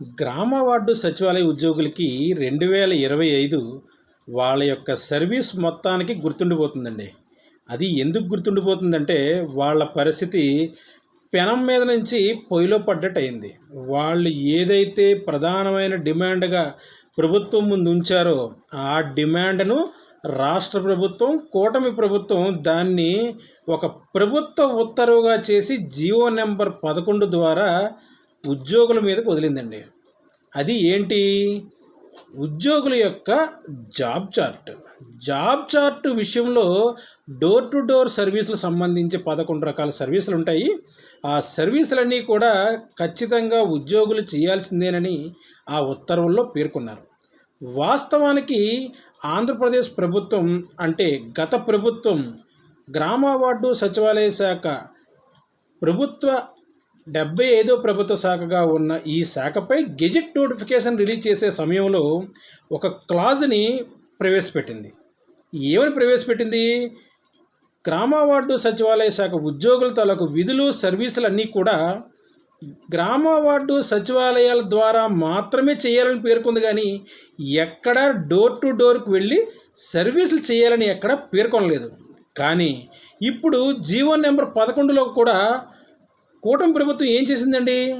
గ్రామ వార్డు సచివాలయ ఉద్యోగులకి రెండు వేల ఇరవై ఐదు వాళ్ళ యొక్క సర్వీస్ మొత్తానికి గుర్తుండిపోతుందండి. అది ఎందుకు గుర్తుండిపోతుందంటే వాళ్ళ పరిస్థితి పెనం మీద నుంచి పొయ్యిలో పడ్డట్టు అయింది వాళ్ళు ఏదైతే ప్రధానమైన డిమాండ్గా ప్రభుత్వం ముందు ఉంచారో ఆ డిమాండ్ను రాష్ట్ర ప్రభుత్వం కూటమి ప్రభుత్వం దాన్ని ఒక ప్రభుత్వ ఉత్తర్వుగా చేసి జియో నెంబర్ పదకొండు ద్వారా ఉద్యోగుల మీదకు వదిలిందండి. అది ఏంటి? ఉద్యోగుల యొక్క జాబ్ చార్ట్. జాబ్ చార్ట్ విషయంలో డోర్ టు డోర్ సర్వీసులు సంబంధించి పదకొండు రకాల సర్వీసులు ఉంటాయి. ఆ సర్వీసులన్నీ కూడా ఖచ్చితంగా ఉద్యోగులు చేయాల్సిందేనని ఆ ఉత్తర్వుల్లో పేర్కొన్నారు. వాస్తవానికి ఆంధ్రప్రదేశ్ ప్రభుత్వం అంటే గత ప్రభుత్వం గ్రామ వార్డు సచివాలయ శాఖ ప్రభుత్వ డెబ్బై ఐదో ప్రభుత్వ శాఖగా ఉన్న ఈ శాఖపై గెజెట్ నోటిఫికేషన్ రిలీజ్ చేసే సమయంలో ఒక క్లాజ్ని ప్రవేశపెట్టింది. ఏమని ప్రవేశపెట్టింది? గ్రామ వార్డు సచివాలయ శాఖ ఉద్యోగుల తాలూకు విధులు సర్వీసులన్నీ కూడా గ్రామ వార్డు సచివాలయాల ద్వారా మాత్రమే చేయాలని పేర్కొంది కానీ ఎక్కడ డోర్ టు డోర్కి వెళ్ళి సర్వీసులు చేయాలని ఎక్కడ పేర్కొనలేదు. కానీ ఇప్పుడు జీవో నెంబర్ పదకొండులో కూడా కూటమి ప్రభుత్వం ఏం చేసిందండి?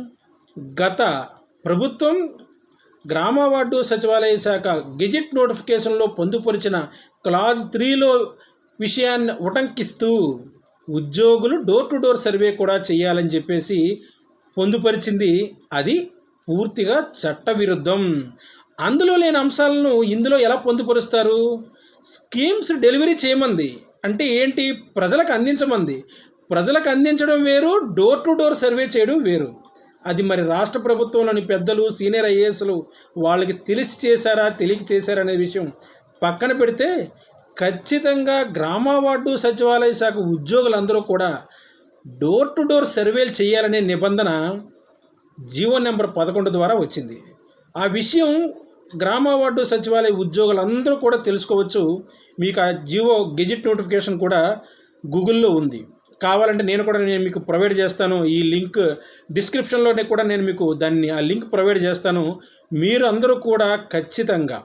గత ప్రభుత్వం గ్రామ వార్డు సచివాలయ శాఖ గెజిట్ నోటిఫికేషన్లో పొందుపరిచిన క్లాజ్ త్రీలో విషయాన్ని ఉటంకిస్తూ ఉద్యోగులు డోర్ టు డోర్ సర్వే కూడా చేయాలని చెప్పేసి పొందుపరిచింది. అది పూర్తిగా చట్టవిరుద్ధం. అందులో లేని అంశాలను ఇందులో ఎలా పొందుపరుస్తారు? Schemes delivery చేయమంది. అంటే ఏంటి? ప్రజలకు అందించమంది. ప్రజలకు అందించడం వేరు డోర్ టు డోర్ సర్వే చేయడం వేరు. అది మరి రాష్ట్ర ప్రభుత్వంలోని పెద్దలు సీనియర్ ఐఏఎస్లు వాళ్ళకి తెలిసి చేశారా తెలియక చేశారా అనే విషయం పక్కన పెడితే ఖచ్చితంగా గ్రామ వార్డు సచివాలయ శాఖ ఉద్యోగులందరూ కూడా డోర్ టు డోర్ సర్వేలు చేయాలనే నిబంధన జీవో నెంబర్ పదకొండు ద్వారా వచ్చింది. ఆ విషయం గ్రామ వార్డు సచివాలయ ఉద్యోగులందరూ కూడా తెలుసుకోవచ్చు. మీకు ఆ జీవో గెజిట్ నోటిఫికేషన్ కూడా గూగుల్లో ఉంది. కావాలంటే నేను కూడా నేను మీకు ప్రొవైడ్ చేస్తాను. ఈ లింక్ డిస్క్రిప్షన్లోనే కూడా నేను మీకు దాన్ని ఆ లింక్ ప్రొవైడ్ చేస్తాను. మీరు అందరూ కూడా ఖచ్చితంగా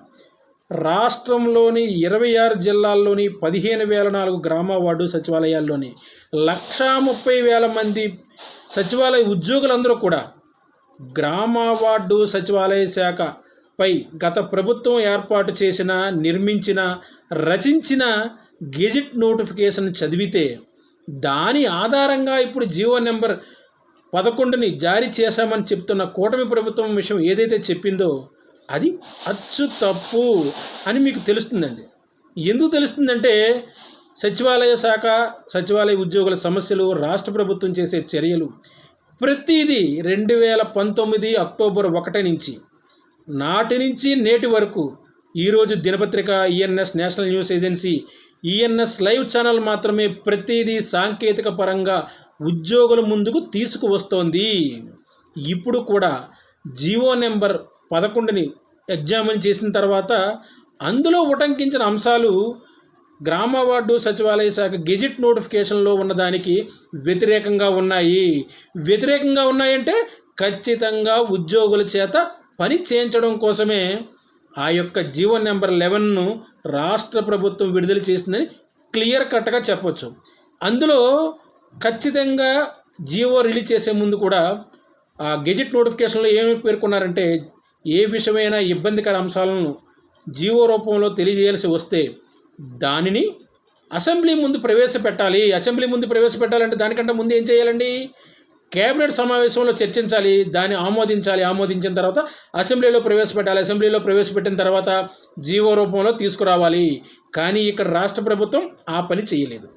రాష్ట్రంలోని ఇరవై ఆరు జిల్లాల్లోని పదిహేను వేల నాలుగు గ్రామ వార్డు సచివాలయాల్లోని లక్షా ముప్పై వేల మంది సచివాలయ ఉద్యోగులందరూ కూడా గ్రామ వార్డు సచివాలయ శాఖపై గత ప్రభుత్వం ఏర్పాటు చేసిన నిర్మించిన రచించిన గెజిట్ నోటిఫికేషన్ చదివితే దాని ఆధారంగా ఇప్పుడు జీవో నెంబర్ పదకొండుని జారీ చేశామని చెప్తున్న కూటమి ప్రభుత్వం విషయం ఏదైతే చెప్పిందో అది అచ్చు తప్పు అని మీకు తెలుస్తుందండి. ఎందుకు తెలుస్తుందంటే సచివాలయ శాఖ సచివాలయ ఉద్యోగుల సమస్యలు రాష్ట్ర ప్రభుత్వం చేసే చర్యలు ప్రతిదీ రెండు వేల పంతొమ్మిది అక్టోబర్ ఒకటి నుంచి నాటి నుంచి నేటి వరకు ఈరోజు దినపత్రిక ENS national news agency ENS live channel మాత్రమే ప్రతిదీ సాంకేతిక పరంగా ఉద్యోగుల ముందుకు తీసుకువస్తోంది. ఇప్పుడు కూడా జీవో నెంబర్ పదకొండుని ఎగ్జామిన్ చేసిన తర్వాత అందులో ఉటంకించిన అంశాలు గ్రామ వార్డు సచివాలయ శాఖ గెజిట్ నోటిఫికేషన్లో ఉన్నదానికి వ్యతిరేకంగా ఉన్నాయి. వ్యతిరేకంగా ఉన్నాయంటే ఖచ్చితంగా ఉద్యోగుల చేత పని చేయించడం కోసమే ఆ యొక్క జీవో నెంబర్ లెవెన్ను రాష్ట్ర ప్రభుత్వం విడుదల చేసిందని క్లియర్ కట్గా చెప్పొచ్చు. అందులో ఖచ్చితంగా జీవో రిలీజ్ చేసే ముందు కూడా ఆ గెజిట్ నోటిఫికేషన్లో ఏమి పేర్కొన్నారంటే ఏ విషయమైన ఇబ్బందికర అంశాలను జీవో రూపంలో తెలియజేయాల్సి వస్తే దానిని అసెంబ్లీ ముందు ప్రవేశపెట్టాలి. అసెంబ్లీ ముందు ప్రవేశపెట్టాలంటే దానికంటే ముందు ఏం చేయాలండి? కేబినెట్ సమావేశంలో చర్చించాలి దాన్ని ఆమోదించాలి. ఆమోదించిన తర్వాత అసెంబ్లీలో ప్రవేశపెట్టాలి. అసెంబ్లీలో ప్రవేశపెట్టిన తర్వాత జీవో రూపంలో తీసుకురావాలి. కానీ ఇక్కడ రాష్ట్ర ప్రభుత్వం ఆ పని చేయలేదు.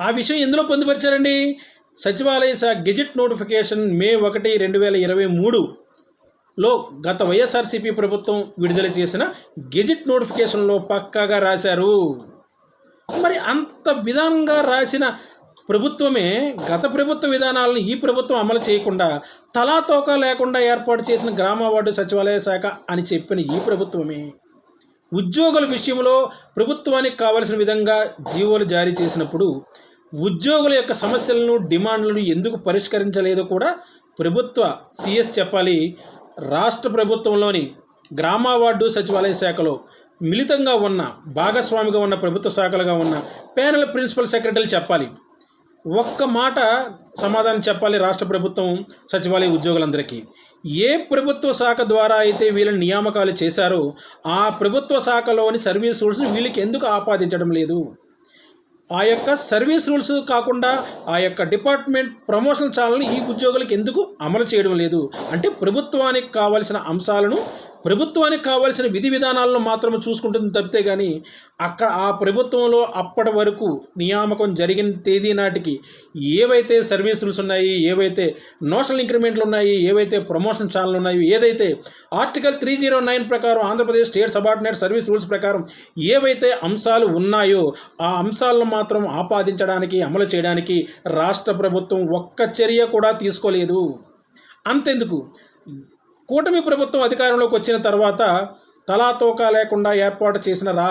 ఆ విషయం ఎందులో పొందుపరిచారండి? సచివాలయ గెజిట్ నోటిఫికేషన్ మే ఒకటి రెండు వేల ఇరవై మూడులో గత వైఎస్ఆర్సీపీ ప్రభుత్వం విడుదల చేసిన గెజిట్ నోటిఫికేషన్లో పక్కాగా రాశారు. మరి అంత విధానంగా రాసిన ప్రభుత్వమే గత ప్రభుత్వ విధానాలను ఈ ప్రభుత్వం అమలు చేయకుండా తలాతోక లేకుండా ఏర్పాటు చేసిన గ్రామ వార్డు సచివాలయ శాఖ అని చెప్పిన ఈ ప్రభుత్వమే. ఉద్యోగుల విషయంలో ప్రభుత్వానికి కావలసిన విధంగా జీవోలు జారీ చేసినప్పుడు ఉద్యోగుల యొక్క సమస్యలను డిమాండ్లను ఎందుకు పరిష్కరించలేదో కూడా ప్రభుత్వ సిఎస్ చెప్పాలి. రాష్ట్ర ప్రభుత్వంలోని గ్రామ వార్డు సచివాలయ శాఖలో మిళితంగా ఉన్న భాగస్వామిగా ఉన్న ప్రభుత్వ శాఖలుగా ఉన్న ప్యానల్ ప్రిన్సిపల్ సెక్రటరీలు చెప్పాలి. ఒక్క మాట సమాధానం చెప్పాలి రాష్ట్ర ప్రభుత్వం సచివాలయ ఉద్యోగులందరికీ. ఏ ప్రభుత్వ శాఖ ద్వారా అయితే వీళ్ళని నియామకాలు చేశారో ఆ ప్రభుత్వ శాఖలోని సర్వీస్ రూల్స్ వీళ్ళకి ఎందుకు ఆపాదించడం లేదు? ఆ యొక్క సర్వీస్ రూల్స్ కాకుండా ఆ యొక్క డిపార్ట్మెంట్ ప్రమోషనల్ ఛానల్ని ఈ ఉద్యోగులకు ఎందుకు అమలు చేయడం లేదు? అంటే ప్రభుత్వానికి కావాల్సిన అంశాలను ప్రభుత్వానికి కావాల్సిన విధి విధానాలను మాత్రం చూసుకుంటుంది తప్పితే కానీ అక్కడ ఆ ప్రభుత్వంలో అప్పటి వరకు నియామకం జరిగిన తేదీ నాటికి ఏవైతే సర్వీస్ రూల్స్ ఉన్నాయి ఏవైతే నోషనల్ ఇంక్రిమెంట్లు ఉన్నాయి ఏవైతే ప్రమోషన్ ఛానల్ ఉన్నాయి ఏదైతే ఆర్టికల్ త్రీ జీరో నైన్ ప్రకారం Andhra Pradesh state subordinate service rules ప్రకారం ఏవైతే అంశాలు ఉన్నాయో ఆ అంశాలను మాత్రం ఆపాదించడానికి అమలు చేయడానికి రాష్ట్ర ప్రభుత్వం ఒక్క చర్య కూడా తీసుకోలేదు. అంతెందుకు? కూటమి ప్రభుత్వం అధికారంలోకి వచ్చిన తర్వాత తలాతోకా లేకుండా ఏర్పాటు చేసిన రా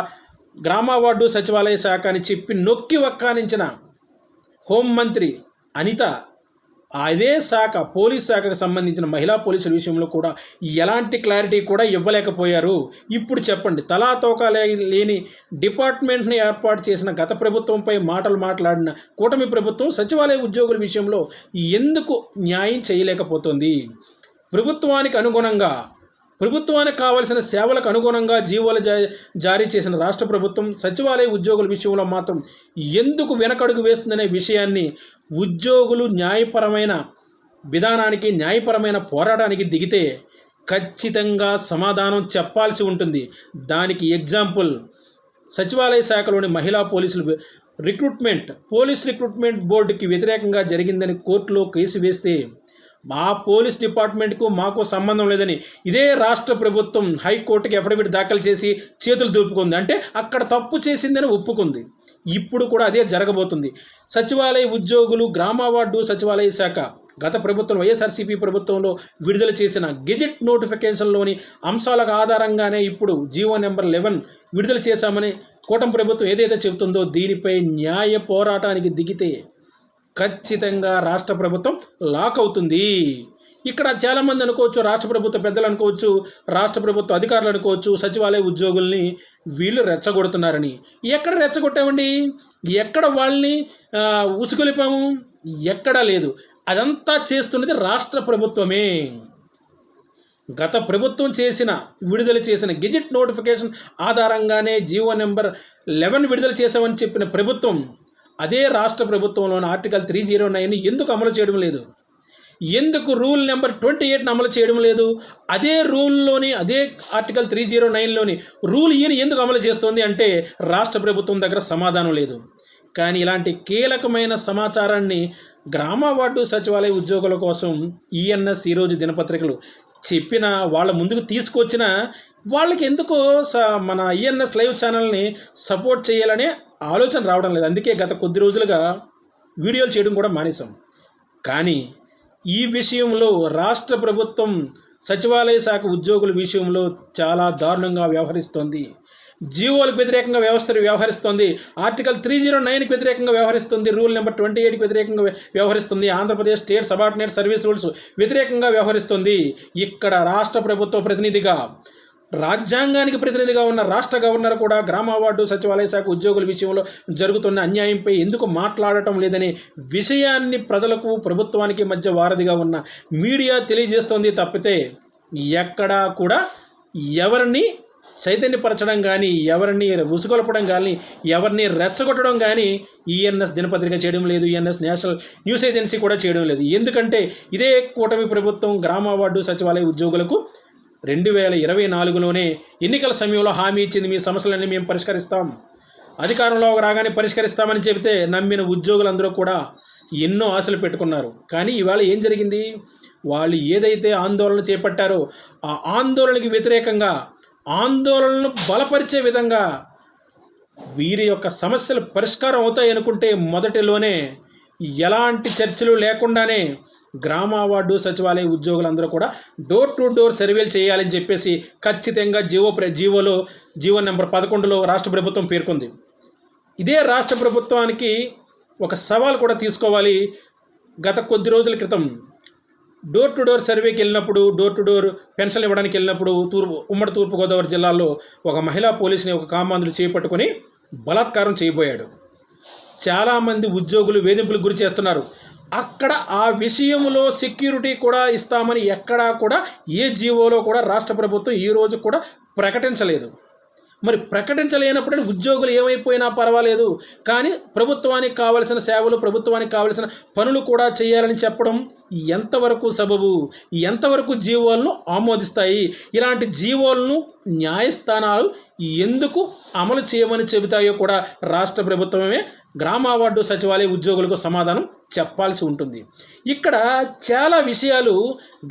గ్రామవార్డు సచివాలయ శాఖ అని చెప్పి నొక్కి వక్కానించిన హోంమంత్రి అనిత అదే శాఖ పోలీస్ శాఖకు సంబంధించిన మహిళా పోలీసుల విషయంలో కూడా ఎలాంటి క్లారిటీ కూడా ఇవ్వలేకపోయారు. ఇప్పుడు చెప్పండి తలాతోకా లేని డిపార్ట్మెంట్ని ఏర్పాటు చేసిన గత ప్రభుత్వంపై మాటలు మాట్లాడిన కూటమి ప్రభుత్వం సచివాలయ ఉద్యోగుల విషయంలో ఎందుకు న్యాయం చేయలేకపోతుంది? ప్రభుత్వానికి అనుగుణంగా ప్రభుత్వానికి కావలసిన సేవలకు అనుగుణంగా జీవోలు జారీ చేసిన రాష్ట్ర ప్రభుత్వం సచివాలయ ఉద్యోగుల విషయంలో మాత్రం ఎందుకు వెనకడుగు వేస్తుందనే విషయాన్ని ఉద్యోగులు న్యాయపరమైన విధానానికి న్యాయపరమైన పోరాటానికి దిగితే ఖచ్చితంగా సమాధానం చెప్పాల్సి ఉంటుంది. దానికి ఎగ్జాంపుల్ సచివాలయ శాఖలోని మహిళా పోలీసులు రిక్రూట్మెంట్ పోలీస్ రిక్రూట్మెంట్ బోర్డుకి వ్యతిరేకంగా జరిగిందని కోర్టులో కేసు వేస్తే మా పోలీస్ డిపార్ట్మెంట్కు మాకు సంబంధం లేదని ఇదే రాష్ట్ర ప్రభుత్వం హైకోర్టుకి అఫిడవిట్ దాఖలు చేసి చేతులు దూపుకుంది. అంటే అక్కడ తప్పు చేసిందని ఒప్పుకుంది. ఇప్పుడు కూడా అదే జరగబోతుంది. సచివాలయ ఉద్యోగులు గ్రామ వార్డు సచివాలయ శాఖ గత ప్రభుత్వం వైఎస్ఆర్సీపీ ప్రభుత్వంలో విడుదల చేసిన గెజెట్ నోటిఫికేషన్లోని అంశాలకు ఆధారంగానే ఇప్పుడు జీవో నెంబర్ లెవెన్ విడుదల చేశామని కూటమి ప్రభుత్వం ఏదైతే చెబుతుందో దీనిపై న్యాయ పోరాటానికి దిగితే ఖచ్చితంగా రాష్ట్ర ప్రభుత్వం లాక్ అవుతుంది. ఇక్కడ చాలామంది అనుకోవచ్చు రాష్ట్ర ప్రభుత్వ పెద్దలు అనుకోవచ్చు రాష్ట్ర ప్రభుత్వ అధికారులు అనుకోవచ్చు సచివాలయ ఉద్యోగుల్ని వీళ్ళు రెచ్చగొడుతున్నారని. ఎక్కడ రెచ్చగొట్టామండి? ఎక్కడ వాళ్ళని ఉసుకొలిపాము ఎక్కడా లేదు. అదంతా చేస్తున్నది రాష్ట్ర ప్రభుత్వమే. గత ప్రభుత్వం చేసిన విడుదల చేసిన గెజిట్ నోటిఫికేషన్ ఆధారంగానే జీవో నెంబర్ లెవెన్ విడుదల చేసామని చెప్పిన ప్రభుత్వం అదే రాష్ట్ర ప్రభుత్వంలోని ఆర్టికల్ త్రీ జీరో నైన్ ఎందుకు అమలు చేయడం లేదు? ఎందుకు రూల్ నెంబర్ ట్వంటీ ఎయిట్ని అమలు చేయడం లేదు? అదే రూల్లోని అదే ఆర్టికల్ త్రీ జీరో నైన్లోని రూల్ ఈయన ఎందుకు అమలు చేస్తోంది అంటే రాష్ట్ర ప్రభుత్వం దగ్గర సమాధానం లేదు. కానీ ఇలాంటి కీలకమైన సమాచారాన్ని గ్రామ వార్డు సచివాలయ ఉద్యోగుల కోసం ఈఎన్ఎస్ ఈరోజు దినపత్రికలు చెప్పిన వాళ్ళ ముందుకు తీసుకొచ్చిన వాళ్ళకి ఎందుకో స మన ఈఎన్ఎస్ లైవ్ ఛానల్ని సపోర్ట్ చేయాలనే ఆలోచన రావడం లేదు. అందుకే గత కొద్ది రోజులుగా వీడియోలు చేయడం కూడా మానేశాం. కానీ ఈ విషయంలో రాష్ట్ర ప్రభుత్వం సచివాలయ శాఖ ఉద్యోగుల విషయంలో చాలా దారుణంగా వ్యవహరిస్తోంది. జీవోలకు వ్యతిరేకంగా వ్యవస్థ వ్యవహరిస్తోంది. ఆర్టికల్ త్రీ జీరో నైన్కి వ్యతిరేకంగా వ్యవహరిస్తుంది. రూల్ నెంబర్ ట్వంటీ ఎయిట్కి వ్యతిరేకంగా వ్యవహరిస్తుంది. Andhra Pradesh state subordinate service rules వ్యతిరేకంగా వ్యవహరిస్తుంది. ఇక్కడ రాష్ట్ర ప్రభుత్వ ప్రతినిధిగా రాజ్యాంగానికి ప్రతినిధిగా ఉన్న రాష్ట్ర గవర్నర్ కూడా గ్రామ వార్డు సచివాలయ శాఖ ఉద్యోగుల విషయంలో జరుగుతున్న అన్యాయంపై ఎందుకు మాట్లాడటం లేదనే విషయాన్ని ప్రజలకు ప్రభుత్వానికి మధ్య వారధిగా ఉన్న మీడియా తెలియజేస్తోంది తప్పితే ఎక్కడా కూడా ఎవరిని చైతన్యపరచడం కానీ ఎవరిని ఉసుగొలపడం కానీ ఎవరిని రెచ్చగొట్టడం కానీ ఈఎన్ఎస్ దినపత్రిక చేయడం లేదు ఈఎన్ఎస్ నేషనల్ న్యూస్ ఏజెన్సీ కూడా చేయడం లేదు. ఎందుకంటే ఇదే కూటమి ప్రభుత్వం గ్రామ వార్డు సచివాలయ ఉద్యోగులకు రెండు వేల ఇరవై నాలుగులోనే ఎన్నికల సమయంలో హామీ ఇచ్చింది మీ సమస్యలన్నీ మేము పరిష్కరిస్తాం. అధికారంలో రాగానే పరిష్కరిస్తామని చెబితే నమ్మిన ఉద్యోగులందరూ కూడా ఎన్నో ఆశలు పెట్టుకున్నారు. కానీ ఇవాళ ఏం జరిగింది? వాళ్ళు ఏదైతే ఆందోళన చేపట్టారో ఆ ఆందోళనకి వ్యతిరేకంగా ఆందోళనను బలపరిచే విధంగా వీరి యొక్క సమస్యలు పరిష్కారం అవుతాయి అనుకుంటే మొదటిలోనే ఎలాంటి చర్చలు లేకుండానే గ్రామ వార్డు సచివాలయ ఉద్యోగులందరూ కూడా డోర్ టు డోర్ సర్వేలు చేయాలని చెప్పేసి ఖచ్చితంగా జీవో ప్ర జీవోలో జీవో నెంబర్ పదకొండులో రాష్ట్ర ప్రభుత్వం పేర్కొంది. ఇదే రాష్ట్ర ప్రభుత్వానికి ఒక సవాల్ కూడా తీసుకోవాలి. గత కొద్ది రోజుల క్రితం డోర్ టు డోర్ సర్వేకి వెళ్ళినప్పుడు డోర్ టు డోర్ పెన్షన్లు ఇవ్వడానికి వెళ్ళినప్పుడు తూర్పు ఉమ్మడి తూర్పుగోదావరి జిల్లాలో ఒక మహిళా పోలీసుని ఒక కామాంధులు చేపట్టుకొని బలాత్కారం చేయబోయాడు. చాలామంది ఉద్యోగులు వేధింపులకు గురి చేస్తున్నారు. అక్కడ ఆ విషయంలో సెక్యూరిటీ కూడా ఇస్తామని ఎక్కడా కూడా ఏ జీవోలో కూడా రాష్ట్ర ప్రభుత్వం ఈ రోజు కూడా ప్రకటించలేదు. మరి ప్రకటించలేనప్పుడు ఉద్యోగులు ఏమైపోయినా పర్వాలేదు. కానీ ప్రభుత్వానికి కావలసిన సేవలు ప్రభుత్వానికి కావలసిన పనులు కూడా చేయాలని చెప్పడం ఎంతవరకు సబబు? ఎంతవరకు జీవోలను ఆమోదిస్తాయి? ఇలాంటి జీవోలను న్యాయస్థానాలు ఎందుకు అమలు చేయమని చెబుతాయో కూడా రాష్ట్ర ప్రభుత్వమే గ్రామ వార్డు సచివాలయ ఉద్యోగులకు సమాధానం చెప్పాల్సి ఉంటుంది. ఇక్కడ చాలా విషయాలు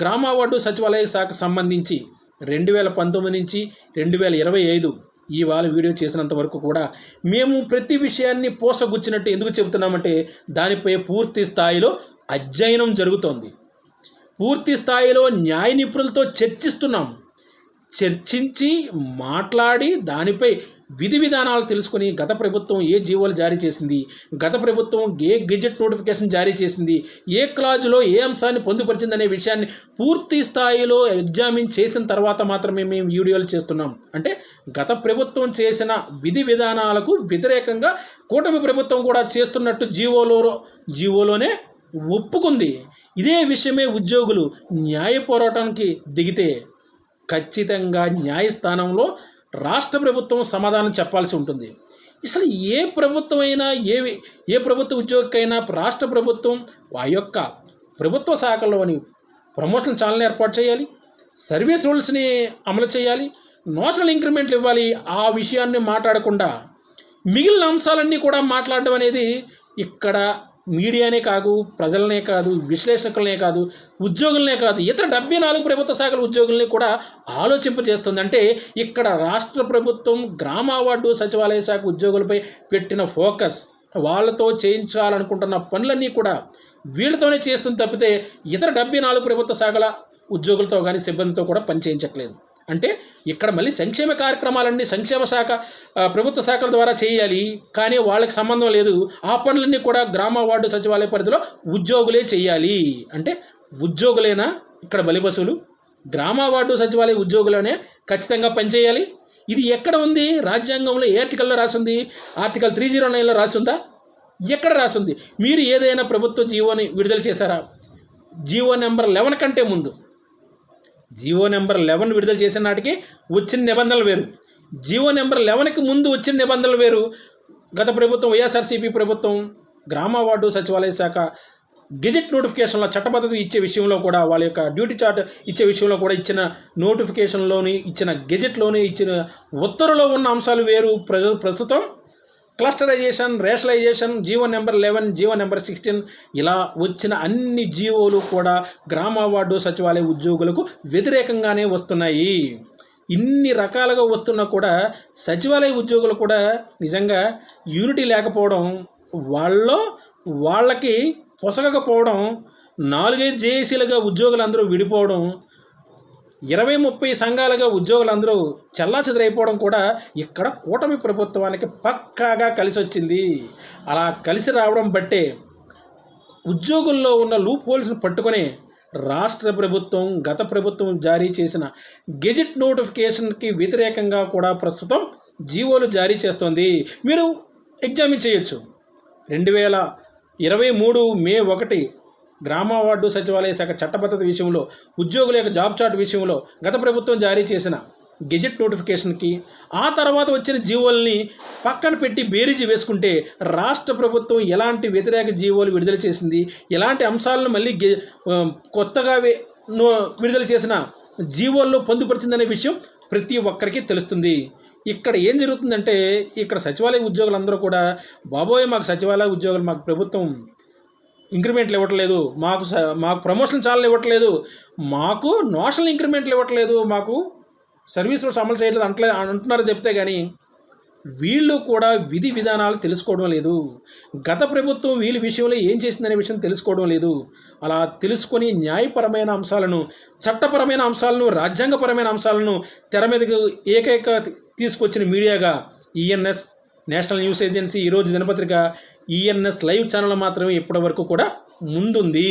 గ్రామ వార్డు సచివాలయ శాఖకు సంబంధించి రెండు వేల పంతొమ్మిది నుంచి రెండు వేల ఇరవై ఐదు ఇవాళ వీడియో చేసినంత వరకు కూడా మేము ప్రతి విషయాన్ని పోసగుచ్చినట్టు ఎందుకు చెబుతున్నామంటే దానిపై పూర్తి స్థాయిలో అధ్యయనం జరుగుతోంది. పూర్తి స్థాయిలో న్యాయ నిపుణులతో చర్చిస్తున్నాం. చర్చించి మాట్లాడి దానిపై విధి విధానాలు తెలుసుకుని గత ప్రభుత్వం ఏ జీవోలు జారీ చేసింది? గత ప్రభుత్వం ఏ గెజెట్ నోటిఫికేషన్ జారీ చేసింది? ఏ క్లాజ్లో ఏ అంశాన్ని పొందుపరిచిందనే విషయాన్ని పూర్తి స్థాయిలో ఎగ్జామిన్ చేసిన తర్వాత మాత్రమే మేము వీడియోలు చేస్తున్నాం. అంటే గత ప్రభుత్వం చేసిన విధి విధానాలకు వ్యతిరేకంగా కూటమి ప్రభుత్వం కూడా చేస్తున్నట్టు జీవోలో జీవోలోనే ఒప్పుకుంది. ఇదే విషయమే ఉద్యోగులు న్యాయ పోరాటానికి దిగితే ఖచ్చితంగా న్యాయస్థానంలో రాష్ట్ర ప్రభుత్వం సమాధానం చెప్పాల్సి ఉంటుంది. అసలు ఏ ప్రభుత్వం అయినా ఏ ఏ ప్రభుత్వ ఉద్యోగికైనా రాష్ట్ర ప్రభుత్వం ఆ యొక్క ప్రభుత్వ శాఖలోని ప్రమోషన్ ఛానల్ని ఏర్పాటు చేయాలి. సర్వీస్ రూల్స్ని అమలు చేయాలి. నోషనల్ ఇంక్రిమెంట్లు ఇవ్వాలి. ఆ విషయాన్ని మాట్లాడకుండా మిగిలిన అంశాలన్నీ కూడా మాట్లాడడం అనేది ఇక్కడ మీడియానే కాదు ప్రజలనే కాదు విశ్లేషకులనే కాదు ఉద్యోగులనే కాదు ఇతర డెబ్బై నాలుగు ప్రభుత్వ శాఖల ఉద్యోగుల్ని కూడా ఆలోచింపజేస్తుంది అంటే ఇక్కడ రాష్ట్ర ప్రభుత్వం గ్రామ అవార్డు సచివాలయ శాఖ ఉద్యోగులపై పెట్టిన ఫోకస్ వాళ్ళతో చేయించాలనుకుంటున్న పనులన్నీ కూడా వీళ్ళతోనే చేస్తుంది తప్పితే ఇతర డెబ్బై నాలుగు ప్రభుత్వ శాఖల ఉద్యోగులతో కానీ సిబ్బందితో కూడా పని చేయించట్లేదు. అంటే ఇక్కడ మళ్ళీ సంక్షేమ కార్యక్రమాలన్నీ సంక్షేమ శాఖ ప్రభుత్వ శాఖల ద్వారా చేయాలి. కానీ వాళ్ళకి సంబంధం లేదు. ఆ పనులన్నీ కూడా గ్రామ వార్డు సచివాలయ పరిధిలో ఉద్యోగులే చేయాలి. అంటే ఉద్యోగులేనా ఇక్కడ బలిపశువులు గ్రామ వార్డు సచివాలయ ఉద్యోగులనే ఖచ్చితంగా పనిచేయాలి. ఇది ఎక్కడ ఉంది? రాజ్యాంగంలో ఏ ఆర్టికల్లో రాసింది? ఆర్టికల్ త్రీ జీరో నైన్లో రాసిందా? ఎక్కడ రాసింది? మీరు ఏదైనా ప్రభుత్వ జీవోని విడుదల చేశారా? జీవో నెంబర్ లెవెన్ కంటే ముందు. జీవో నెంబర్ లెవెన్ విడుదల చేసిన నాటికి వచ్చిన నిబంధనలు వేరు. జీవో నెంబర్ లెవెన్కి ముందు వచ్చిన నిబంధనలు వేరు. గత ప్రభుత్వం వైఎస్ఆర్సీపీ ప్రభుత్వం గ్రామ వార్డు సచివాలయ శాఖ గెజెట్ నోటిఫికేషన్లో చట్టబద్ధత ఇచ్చే విషయంలో కూడా వాళ్ళ యొక్క డ్యూటీ చార్ట్ ఇచ్చే విషయంలో కూడా ఇచ్చిన నోటిఫికేషన్లోని ఇచ్చిన గెజెట్లోని ఇచ్చిన ఉత్తర్వులో ఉన్న అంశాలు వేరు. ప్రజ ప్రస్తుతం clusterization rationalization GO number eleven GO number sixteen ఇలా వచ్చిన అన్ని జీవోలు కూడా గ్రామ వార్డు సచివాలయ ఉద్యోగులకు వ్యతిరేకంగానే వస్తున్నాయి. ఇన్ని రకాలుగా వస్తున్నా కూడా సచివాలయ ఉద్యోగులు కూడా నిజంగా యూనిటీ లేకపోవడం వాళ్ళలో వాళ్ళకి పొసగకపోవడం నాలుగైదు జేఏసీలుగా ఉద్యోగులందరూ విడిపోవడం ఇరవై ముప్పై సంఘాలుగా ఉద్యోగులందరూ చెల్లాచెదరైపోవడం కూడా ఇక్కడ కూటమి ప్రభుత్వానికి పక్కాగా కలిసి వచ్చింది అలా కలిసి రావడం బట్టే ఉద్యోగుల్లో ఉన్న లూప్ హోల్స్ని పట్టుకొని రాష్ట్ర ప్రభుత్వం గత ప్రభుత్వం జారీ చేసిన గెజిట్ నోటిఫికేషన్కి వ్యతిరేకంగా కూడా ప్రస్తుతం జీవోలు జారీ చేస్తోంది. మీరు ఎగ్జామిన్ చేయొచ్చు. రెండు వేల ఇరవై మూడు మే ఒకటి గ్రామ వార్డు సచివాలయ శాఖ చట్టబద్ధత విషయంలో ఉద్యోగుల యొక్క జాబ్ చార్ట్ విషయంలో గత ప్రభుత్వం జారీ చేసిన గెజెట్ నోటిఫికేషన్కి ఆ తర్వాత వచ్చిన జీవోల్ని పక్కన పెట్టి బేరీజు వేసుకుంటే రాష్ట్ర ప్రభుత్వం ఎలాంటి వ్యతిరేక జీవోలు విడుదల చేసింది ఎలాంటి అంశాలను మళ్ళీ గె కొత్తగా విడుదల చేసిన జీవోల్లో పొందుపరిచిందనే విషయం ప్రతి ఒక్కరికి తెలుస్తుంది. ఇక్కడ ఏం జరుగుతుందంటే ఇక్కడ సచివాలయ ఉద్యోగులందరూ కూడా బాబోయ్ మాకు సచివాలయ ఉద్యోగులు మాకు ప్రభుత్వం ఇంక్రిమెంట్లు ఇవ్వట్లేదు. మాకు స- మాకు ప్రమోషన్ చాలా ఇవ్వట్లేదు. మాకు నోషనల్ ఇంక్రిమెంట్లు ఇవ్వట్లేదు. మాకు సర్వీస్ రూల్స్ అమలు చేయట్లేదు అంటలే అంటున్నారు చెప్తే కానీ వీళ్ళు కూడా విధి విధానాలు తెలుసుకోవడం లేదు. గత ప్రభుత్వం వీళ్ళ విషయంలో ఏం చేసిందనే విషయం తెలుసుకోవడం లేదు. అలా తెలుసుకొని న్యాయపరమైన అంశాలను చట్టపరమైన అంశాలను రాజ్యాంగపరమైన అంశాలను తెర మీదకు ఏకైక తీసుకొచ్చిన మీడియాగా ఈఎన్ఎస్ నేషనల్ న్యూస్ ఏజెన్సీ ఈరోజు దినపత్రిక ఈఎన్ఎస్ లైవ్ ఛానల్ మాత్రమే ఇప్పటివరకు కూడా ముందుంది.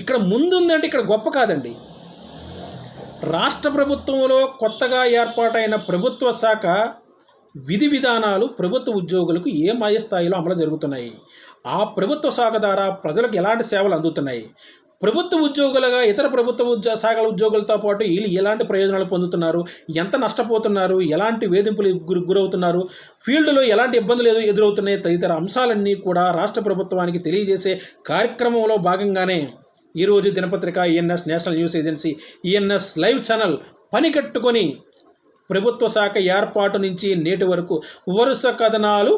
ఇక్కడ ముందుందంటే ఇక్కడ గొప్ప కాదండి. రాష్ట్ర ప్రభుత్వంలో కొత్తగా ఏర్పాటైన ప్రభుత్వ శాఖ విధి విధానాలు ప్రభుత్వ ఉద్యోగులకు ఏ మాయ స్థాయిలో అమలు జరుగుతున్నాయి? ఆ ప్రభుత్వ శాఖ ద్వారా ప్రజలకు ఎలాంటి సేవలు అందుతున్నాయి? ప్రభుత్వ ఉద్యోగులుగా ఇతర ప్రభుత్వ ఉద్యోగ శాఖల ఉద్యోగులతో పాటు వీళ్ళు ఎలాంటి ప్రయోజనాలు పొందుతున్నారు? ఎంత నష్టపోతున్నారు? ఎలాంటి వేధింపులు గురి గురవుతున్నారు? ఫీల్డ్లో ఎలాంటి ఇబ్బందులు ఎదు ఎదురవుతున్నాయి? తదితర అంశాలన్నీ కూడా రాష్ట్ర ప్రభుత్వానికి తెలియజేసే కార్యక్రమంలో భాగంగానే ఈరోజు దినపత్రిక ENS national news agency ENS live channel పని కట్టుకొని ప్రభుత్వ శాఖ ఏర్పాటు నుంచి నేటి వరకు వరుస కథనాలు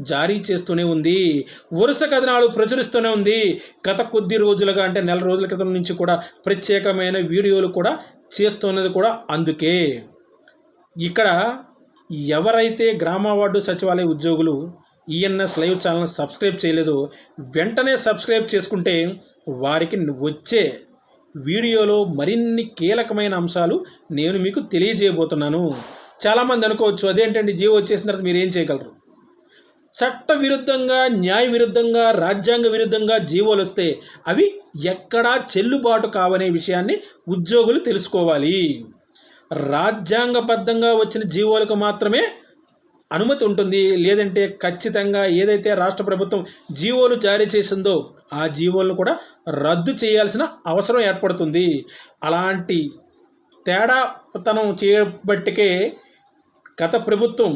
జారీ చేస్తూనే ఉంది. వరుస కథనాలు ప్రచురిస్తూనే ఉంది. గత కొద్ది రోజులుగా అంటే నెల రోజుల క్రితం నుంచి కూడా ప్రత్యేకమైన వీడియోలు కూడా చేస్తున్నది కూడా అందుకే. ఇక్కడ ఎవరైతే గ్రామ వార్డు సచివాలయ ఉద్యోగులు ఈఎన్ఎస్ లైవ్ ఛానల్ సబ్స్క్రైబ్ చేయలేదో వెంటనే సబ్స్క్రైబ్ చేసుకుంటే వారికి వచ్చే వీడియోలో మరిన్ని కీలకమైన అంశాలు నేను మీకు తెలియజేయబోతున్నాను. చాలామంది అనుకోవచ్చు అదేంటండి? జీవో వచ్చేసిన తర్వాత మీరు ఏం చేయగలరు? చట్ట విరుద్ధంగా న్యాయ విరుద్ధంగా రాజ్యాంగ విరుద్ధంగా జీవోలు వస్తే అవి ఎక్కడా చెల్లుబాటు కావనే విషయాన్ని ఉద్యోగులు తెలుసుకోవాలి. రాజ్యాంగబద్ధంగా వచ్చిన జీవోలకు మాత్రమే అనుమతి ఉంటుంది. లేదంటే ఖచ్చితంగా ఏదైతే రాష్ట్ర ప్రభుత్వం జీవోలు జారీ చేసిందో ఆ జీవోలను కూడా రద్దు చేయాల్సిన అవసరం ఏర్పడుతుంది. అలాంటి తేడాతనం చేయబట్టికే గత ప్రభుత్వం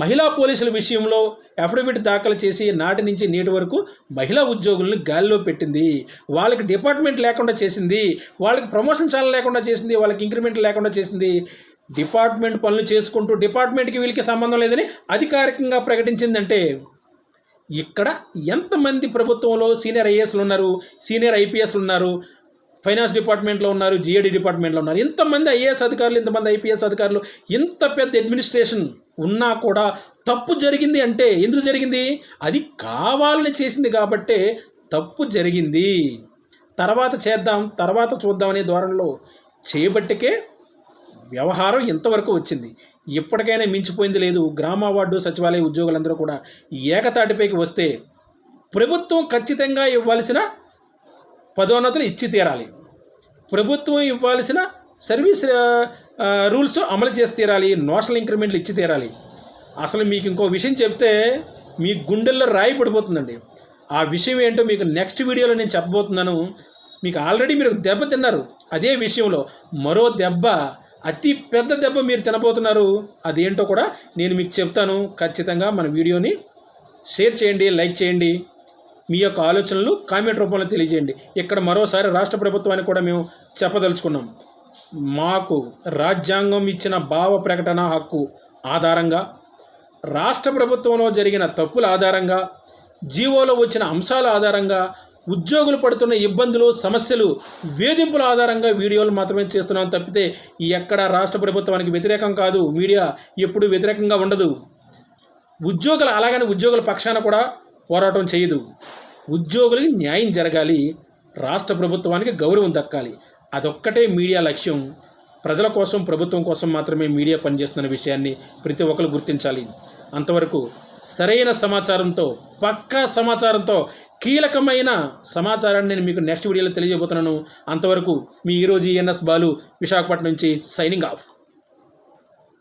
మహిళా పోలీసుల విషయంలో అఫిడవిట్ దాఖలు చేసి నాటి నుంచి నేటి వరకు మహిళా ఉద్యోగులను గాలిలో పెట్టింది. వాళ్ళకి డిపార్ట్మెంట్ లేకుండా చేసింది. వాళ్ళకి ప్రమోషన్ చాలా లేకుండా చేసింది. వాళ్ళకి ఇంక్రిమెంట్ లేకుండా చేసింది. డిపార్ట్మెంట్ పనులు చేసుకుంటూ డిపార్ట్మెంట్కి వీళ్ళకి సంబంధం లేదని అధికారికంగా ప్రకటించిందంటే ఇక్కడ ఎంతమంది ప్రభుత్వంలో సీనియర్ ఐఏఎస్లు ఉన్నారు? సీనియర్ ఐపీఎస్లు ఉన్నారు? ఫైనాన్స్ డిపార్ట్మెంట్లో ఉన్నారు జిఏడి డిపార్ట్మెంట్లో ఉన్నారు. ఇంతమంది ఐఏఎస్ అధికారులు ఇంతమంది ఐపీఎస్ అధికారులు ఇంత పెద్ద అడ్మినిస్ట్రేషన్ ఉన్నా కూడా తప్పు జరిగింది అంటే ఎందుకు జరిగింది? అది కావాలని చేసింది కాబట్టే తప్పు జరిగింది. తర్వాత చేద్దాం తర్వాత చూద్దామనే ధోరణిలో చేయబట్టికే వ్యవహారం ఇంతవరకు వచ్చింది. ఇప్పటికైనా మించిపోయింది లేదు. గ్రామ వార్డు సచివాలయ ఉద్యోగులందరూ కూడా ఏకతాటిపైకి వస్తే ప్రభుత్వం ఖచ్చితంగా ఇవ్వాల్సిన పదోన్నతులు ఇచ్చి తీరాలి. ప్రభుత్వం ఇవ్వాల్సిన సర్వీస్ రూల్స్ అమలు చేసి తీరాలి నోషనల్ ఇంక్రిమెంట్లు ఇచ్చి తీరాలి. అసలు మీకు ఇంకో విషయం చెప్తే మీ గుండెల్లో రాయి పడిపోతుందండి. ఆ విషయం ఏంటో మీకు నెక్స్ట్ వీడియోలో నేను చెప్పబోతున్నాను. మీకు ఆల్రెడీ మీరు దెబ్బ తిన్నారు. అదే విషయంలో మరో దెబ్బ అతి పెద్ద దెబ్బ మీరు తినబోతున్నారు. అదేంటో కూడా నేను మీకు చెప్తాను. ఖచ్చితంగా మన వీడియోని షేర్ చేయండి లైక్ చేయండి. మీ యొక్క ఆలోచనలు కామెంట్ రూపంలో తెలియజేయండి. ఇక్కడ మరోసారి రాష్ట్ర ప్రభుత్వానికి కూడా మేము చెప్పదలుచుకున్నాం. మాకు రాజ్యాంగం ఇచ్చిన భావ ప్రకటన హక్కు ఆధారంగా రాష్ట్ర ప్రభుత్వంలో జరిగిన తప్పుల ఆధారంగా జీవోలో వచ్చిన అంశాల ఆధారంగా ఉద్యోగులు పడుతున్న ఇబ్బందులు సమస్యలు వేధింపుల ఆధారంగా వీడియోలు మాత్రమే చేస్తున్నాం తప్పితే ఎక్కడ రాష్ట్ర ప్రభుత్వానికి వ్యతిరేకం కాదు. మీడియా ఎప్పుడు వ్యతిరేకంగా ఉండదు. ఉద్యోగులు అలాగని ఉద్యోగుల పక్షాన కూడా పోరాటం చేయదు. ఉద్యోగులకి న్యాయం జరగాలి. రాష్ట్ర ప్రభుత్వానికి గౌరవం దక్కాలి. అదొక్కటే మీడియా లక్ష్యం. ప్రజల కోసం ప్రభుత్వం కోసం మాత్రమే మీడియా పనిచేస్తున్న విషయాన్ని ప్రతి ఒక్కరు గుర్తించాలి. అంతవరకు సరైన సమాచారంతో పక్కా సమాచారంతో కీలకమైన సమాచారాన్ని నేను మీకు నెక్స్ట్ వీడియోలో తెలియజేయబోతున్నాను. అంతవరకు మీ ఈరోజు ఈఎన్ఎస్ బాలు విశాఖపట్నం నుంచి సైనింగ్ ఆఫ్.